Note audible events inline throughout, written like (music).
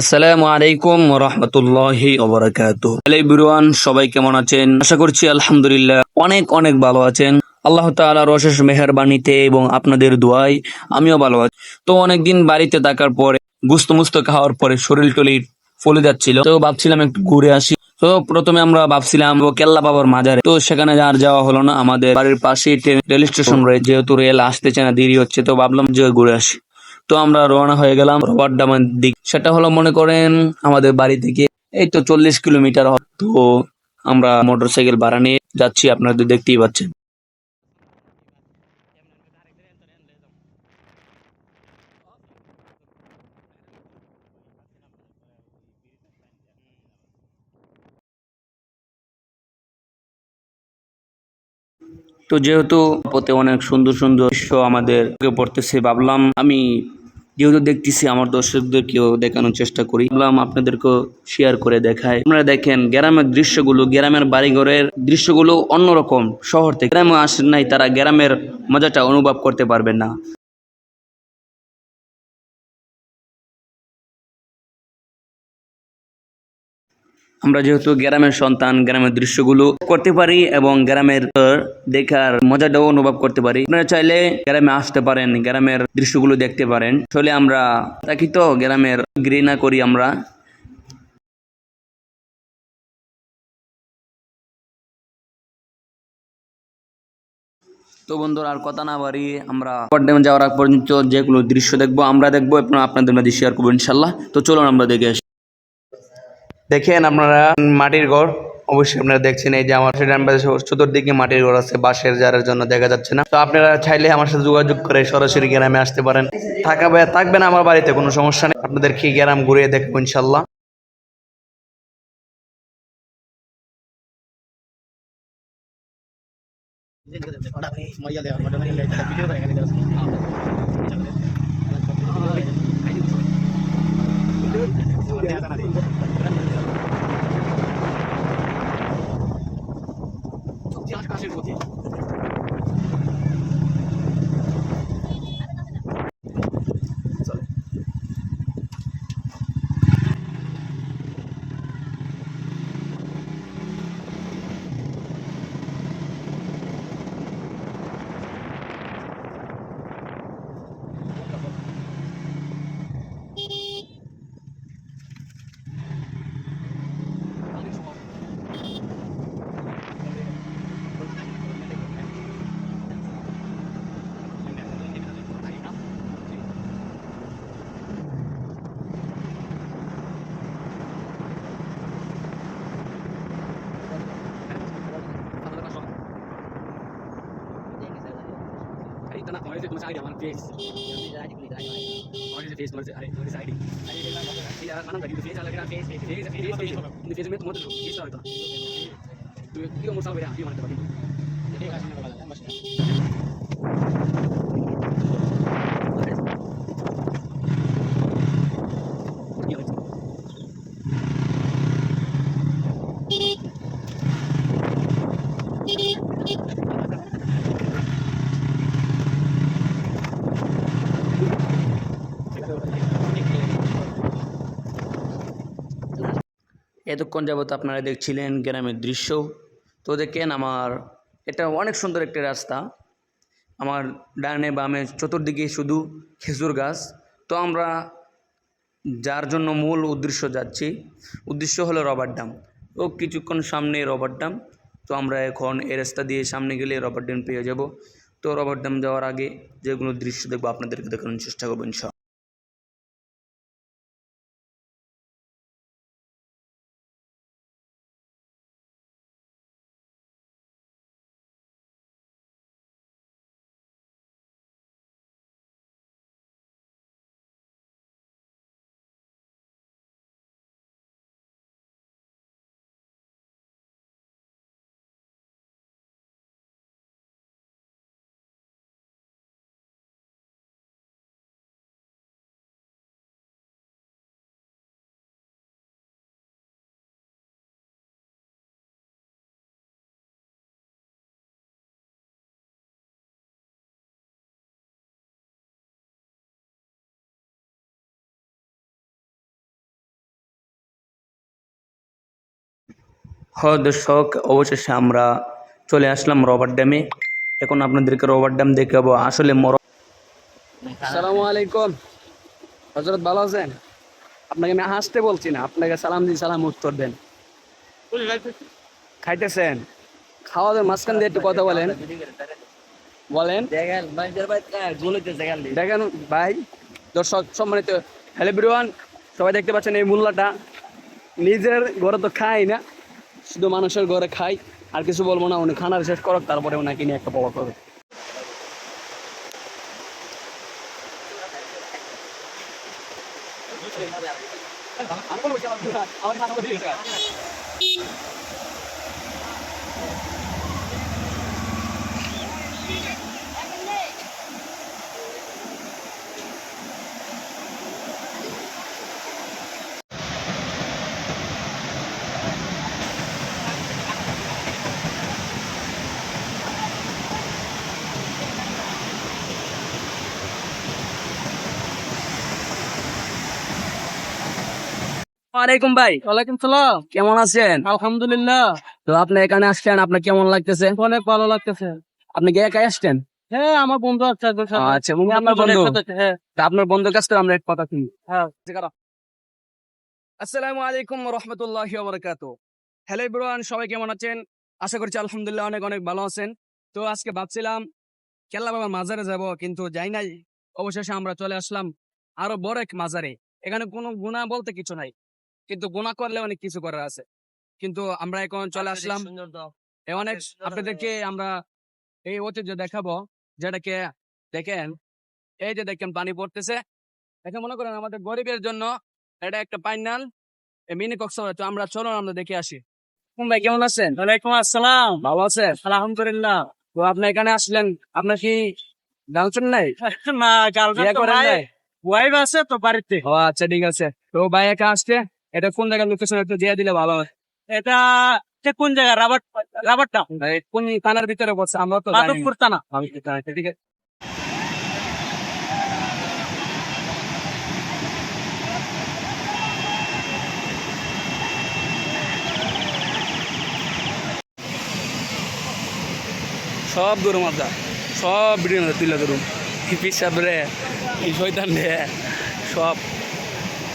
আসসালামু আলাইকুম রহমতুল্লাহি ওবরাকাত হ্যালো সবাই কেমন আছেন? আশা করছি আলহামদুলিল্লাহ অনেক অনেক ভালো আছেন। আল্লাহ তাআলার অশেষ মেহেরবানিতে এবং আপনাদের দোয়ায় আমিও ভালো আছি। তো অনেকদিন বাড়িতে থাকার পরে গুস্ত মুস্ত খাওয়ার পরে শরীর টলির ফলে যাচ্ছিল। তো ভাবছিলাম একটু ঘুরে আসি। তো প্রথমে আমরা ভাবছিলাম কেল্লা বাবার মাজারে। তো সেখানে আর যাওয়া হলো না। আমাদের বাড়ির পাশেই ট্রেন- রেল স্টেশন রয়েছে। যেহেতু রেল আসতেছে না, দেরি হচ্ছে। তো ভাবলাম যে ঘুরে আসি। তো আমরা রওনা হয়ে গেলাম রবার ডামার দিক সেটা হলো, মনে করেন, আমাদের বাড়ি থেকে এই তো চল্লিশ কিলোমিটার। তো আমরা মোটরসাইকেল ভাড়া নিয়ে যাচ্ছি আপনাদের দেখতেই পাচ্ছেন তো যেহেতু পথে অনেক সুন্দর সুন্দর দৃশ্য আমাদের পড়তেছে, ভাবলাম আমি যেহেতু দেখতেছি, আমার দর্শকদেরকেও দেখানোর চেষ্টা করি। ভাবলাম আপনাদেরকেও শেয়ার করে দেখাই। আপনারা দেখেন, গ্রামের দৃশ্যগুলো, গ্রামের বাড়িঘরের দৃশ্যগুলো অন্যরকম। শহর থেকে গ্রামে আসেন নাই, তারা গ্রামের মজাটা অনুভব করতে পারবেন না। আমরা যেহেতু গ্রামের সন্তান, গ্রামের দৃশ্যগুলো করতে পারি এবং গ্রামের দেখার মজাটাও অনুভব করতে পারি। আপনারা চাইলে গ্রামে আসতে পারেন, গ্রামের দৃশ্যগুলো দেখতে পারেন। আসলে আমরা থাকি তো, গ্রামের ঘৃণা করি আমরা। তো বন্ধুরা, আর কথা না বাড়ি আমরা ড্যামে যাওয়ার আগ পর্যন্ত যেগুলো দৃশ্য দেখব, আমরা দেখব আপনাদের মধ্যে শেয়ার করব ইনশাল্লাহ। তো চলুন আমরা দেখে আসি। দেখেন আপনারা মাটির ঘর, অবশ্যই আপনারা দেখছেন এই যে আমার চতুর্দিকে মাটির ঘর আছে, বাঁশের যার জন্য দেখা যাচ্ছে না। তো আপনারা চাইলে আমার সাথে যোগাযোগ করে সরাসরি গ্রামে আসতে পারেন। থাকাবে থাকবেন আমার বাড়িতে, কোনো সমস্যা নেই। আপনাদের কি গ্রাম ঘুরিয়ে দেখব ইনশাল্লাহ আকাশের পথে ఇతన కాలేజ్ కొంచెం ఐడి మన ఫేస్ కాలేజ్ ఫేస్ మరి అరే మరి ఐడి అరే మనం దగ్గర ఫేస్ అలాగే ఫేస్ ఫేస్ ఫేస్ ఫేస్ నీ ఫేస్ మీద మొత్తం ఫేస్ అవుతా ఇక మూడు సార్లు వేరే అవి మనకి এতক্ষণ যাবত আপনারা দেখছিলেন গ্রামের দৃশ্য। তো দেখেন আমার, এটা অনেক সুন্দর একটি রাস্তা। আমার ডানে বামে চতুর্দিকে শুধু খেজুর গাছ। তো আমরা যার জন্য মূল উদ্দেশ্য যাচ্ছি, উদ্দেশ্য হলো রবার ড্যাম ও কিছুক্ষণ সামনে রবার ড্যাম তো আমরা এখন এ রাস্তা দিয়ে সামনে গেলে রবার ড্যাম পেয়ে যাব। তো রবার ড্যাম যাওয়ার আগে যেগুলো দৃশ্য দেখব, আপনাদেরকে দেখানোর চেষ্টা করব, ইনশাআল্লাহ। হ দর্শক, অবশেষে আমরা চলে আসলাম রবার ড্যামে। এখন আপনাদেরকে রবার ড্যাম দেখাবো। আসলে মর আসসালামু আলাইকুম। হজরত ভালো আছেন? আপনাকে আমি হাসতে বলছি না। আপনাকে সালাম দিন সালাম উত্তর দেন। খাইতেছেন? খাওয়া দাওয়ার মাঝখান দিয়ে একটু কথা বলেন। বলেন। দেখেন ভাই, দর্শক, সম্মানিত হ্যালো বিরোয়ান সবাই দেখতে পাচ্ছেন এই মূল্যটা। নিজের ঘরে তো খাই না। শুধু মানুষের ঘরে খাই, আর কিছু বলব না, উনি খানা শেষ করক, তারপরে ওনাকে নিয়ে একটা বড় করবে। ভাই। ওয়ালাইকুম সালাম। কেমন আছেন? আলহামদুলিল্লাহ। তো আপনি এখানে আসছেন আপনার কেমন লাগতেছে? অনেক ভালো লাগতেছে। আপনি কি একাই আসছেন? হ্যাঁ আমার বন্ধু আছে আচ্ছা আপনার বন্ধু। একসাথে, হ্যাঁ। তা আপনার বন্ধুর কাছ থেকে আমরা এক কথা শুনি। হ্যাঁ। আসসালামু আলাইকুম রহমতুল্লাহি ওবরাকাতু হ্যালো সবাই কেমন আছেন? আশা করছি আলহামদুলিল্লাহ অনেক অনেক ভালো আছেন। তো আজকে ভাবছিলাম কেল্লা বাবার মাজারে যাব কিন্তু যাই নাই। অবশেষে আমরা চলে আসলাম আরও বড় এক মাজারে। এখানে কোনো গুণা বলতে কিছু নাই। কিন্তু গুণা করলে অনেক কিছু করার আছে। কিন্তু আমরা এখন চলে আসলাম এ অনেক আপনাদেরকে আমরা এই ঐতিহ্য দেখাবো যেটাকে দেখেন এই যে দেখেন পানি পড়তেছে। দেখে মনে করেন আমাদের গরিবের জন্য এটা একটা পাইনাল মিনি কক্সবাজার। তো আমরা চলো আমরা দেখে আসি। ভাই কেমন আছেন? ওয়ালাইকুম আসসালাম। ভালো আছেন? আলহামদুলিল্লাহ। তো আপনি এখানে আসলেন আপনার কি গার্লফ্রেন্ড নাই? (laughs) না গার্লফ্রেন্ড নাই? ওয়াইফ আছে তো বাড়িতে। ও আচ্ছা ঠিক আছে। তো ভাই একা আসছে? এটা কোন জায়গার লোকেশন একটু দিয়ে দিলে ভালো হয়। এটা এটা কোন জায়গা? রাবার রাবারটা এই কোন থানার ভিতরে বসে? আমরা তো। মাধবপুর থানা। ঠিক আছে। সব গরু মাথা সব ভিডিও তুলে ধরুন। পিসাব রে? শৈতান রে? সব।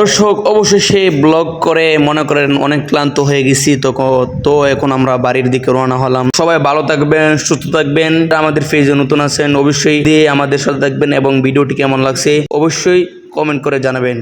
দর্শক, অবশেষে ব্লগ করে মনে করেন অনেক ক্লান্ত হয়ে গেছি, তো তো এখন আমরা বাড়ির দিকে রওনা হলাম। সবাই ভালো থাকবেন, সুস্থ থাকবেন আমাদের ফেজে নতুন আছেন অবশ্যই দিয়ে আমাদের সাথে থাকবেন এবং ভিডিওটি কেমন লাগছে অবশ্যই কমেন্ট করে জানাবেন।